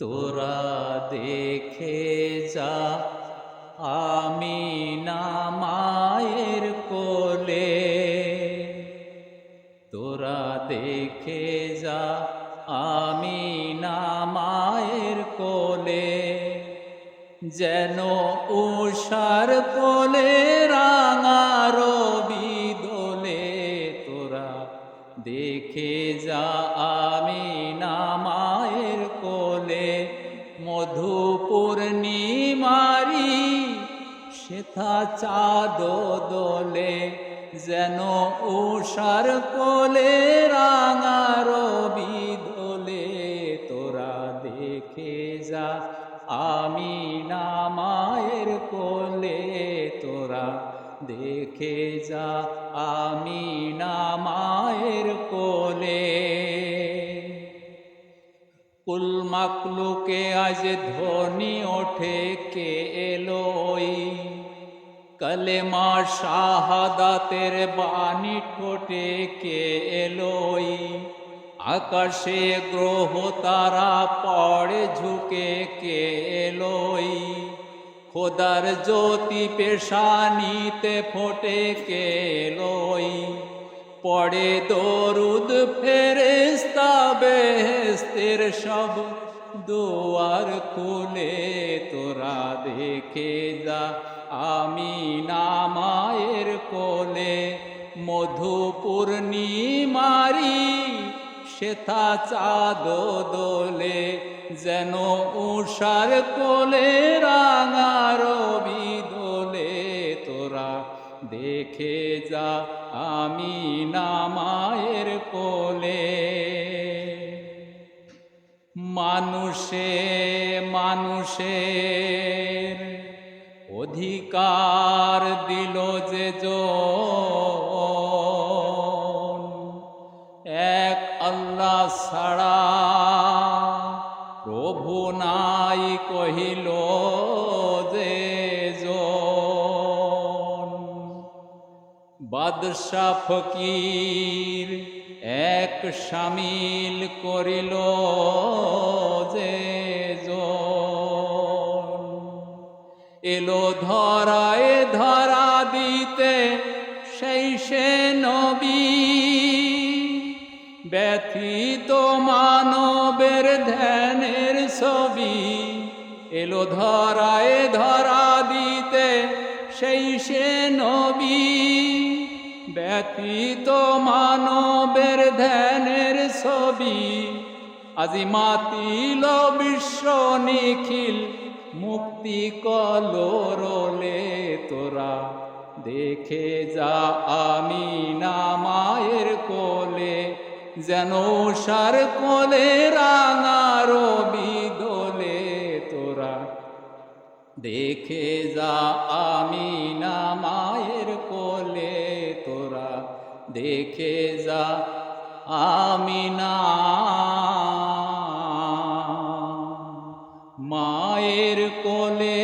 তোরা দেখে যা, আমি না মায়ের কোলে। তোরা দেখে যা, আমি না মায়ের কোলে। যেন উষার কোলে সেথা চাঁদ দোলে, যেন উষার কোলে রাঙা রবি দোলে তোরা দেখে যা, আমি না মায়ের কোলে, তোরা দেখে যা, আমি না মায়ের কোলে। কুল মাকলুকে আজ ধ্বনি ওঠে কে এলোই কলেমা শাহাদাতের বাণী ঠোঁটে কে এলোই? আকাশে গ্রহ তারা পড়ে ঝুঁকে কে এলোই? খোদার জ্যোতি পেশানিতে ফোটে কে এলোই? পড়ে দরুদ ফেরেস্তা বেহেস্তের সব দুয়ার খুলে তোরা দেখে যা। আমি না মায়ের কোলে মধু পূর্ণিমারি সেথা চাঁদ দোলে যেন উষার কোলে রাঙা রবি দোলে। তোরা দেখে যা, আমি না মায়ের কোলে। মানুষে, মানুষের অধিকার দিল যে এক আল্লাহ ছাড়া প্রভু নাই কহিল যে জন। বাদশা ফকির এক সামিল করিল যে এলো ধরায় ধরা দিতে সেই সে নবী। ব্যথিত মানবের ধ্যানের ছবি। এলো ধরায় ধরা দিতে সেই সে নবী। ব্যথিত মানবের ধ্যানের ছবি। আজি মাতিল বিশ্ব নিখিল, মুক্তি কলরলে তোরা। দেখে যা আমি না মায়ের কোলে, যেন সার কোলে রাঙা রবি দোলে তোরা। দেখে যা আমি না তোরা দেখে যা আমিনা। মায়ের কোলে